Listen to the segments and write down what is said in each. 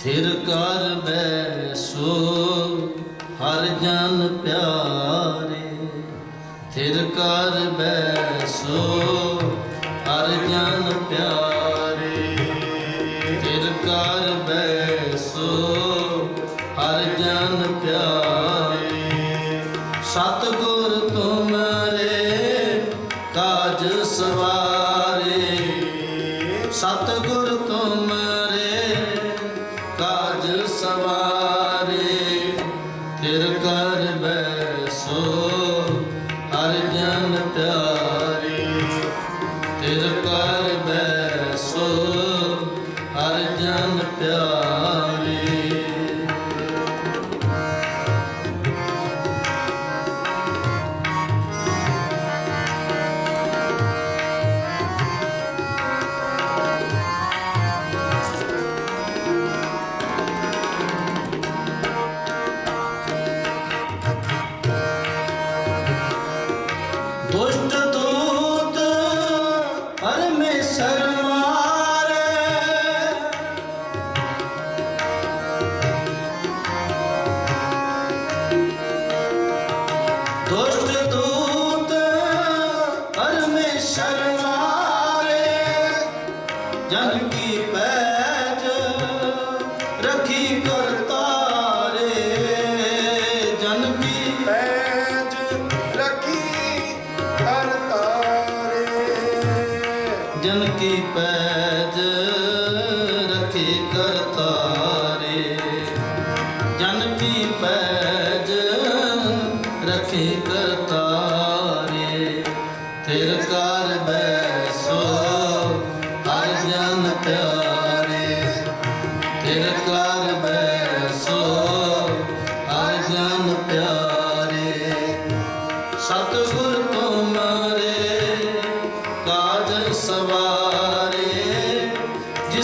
ਥਿਰ ਕਰ ਬੈਸੋ ਹਰ ਜਨ ਪਿਆਰੇ। ਥਿਰ ਕਰ ਬੈਸੋ sou. ਜਨ ਪੈਜ ਰੱਖੀ ਕਰਤਾਰੇ ਜਨ ਕੀ ਪੈਜ ਰੱਖੀ ਕਰਤਾਰੇ ਜਨ ਪੈਜ ਰੱਖੀ ਕਰਤਾਰੇ ਜਨ ਪੈਜ ਰੱਖੀ ਕਰਤਾਰੇ ਤੇਰੇ। ਕਾ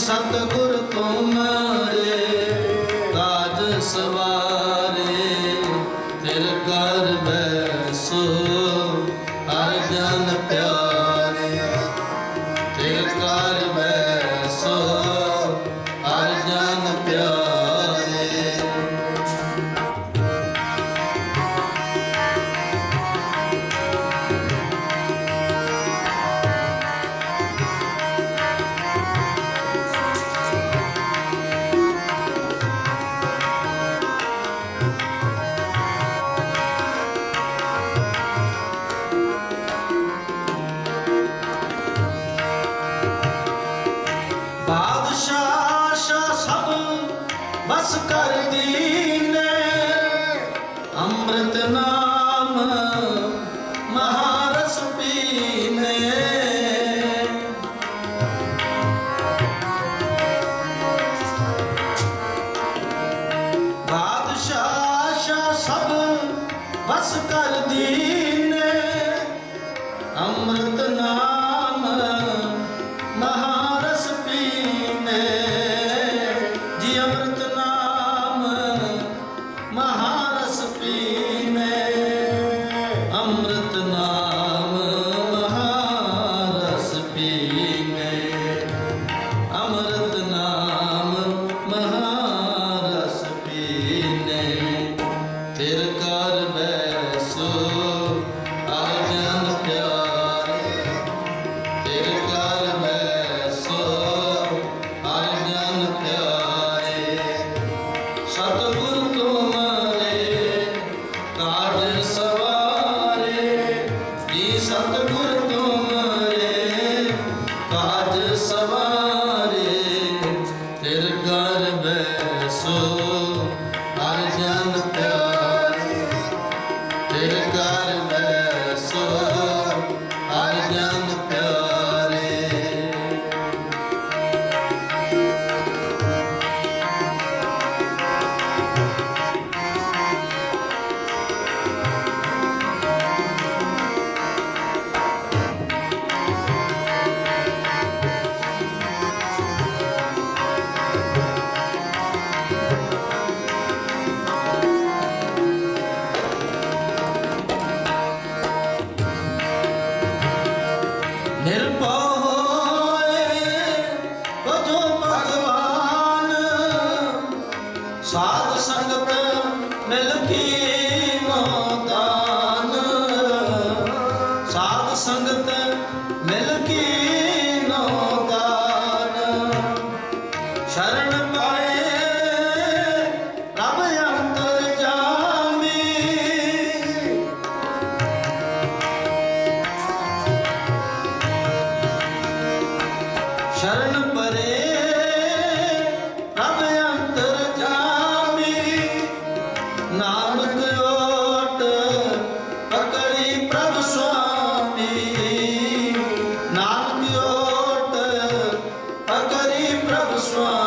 ਸਤਗੁਰ ਤੁਮਾਰੇ ਕਾਜ ਸਵਾਰੇ ਤੇਰੇ ਕਾਲ তার Christmas.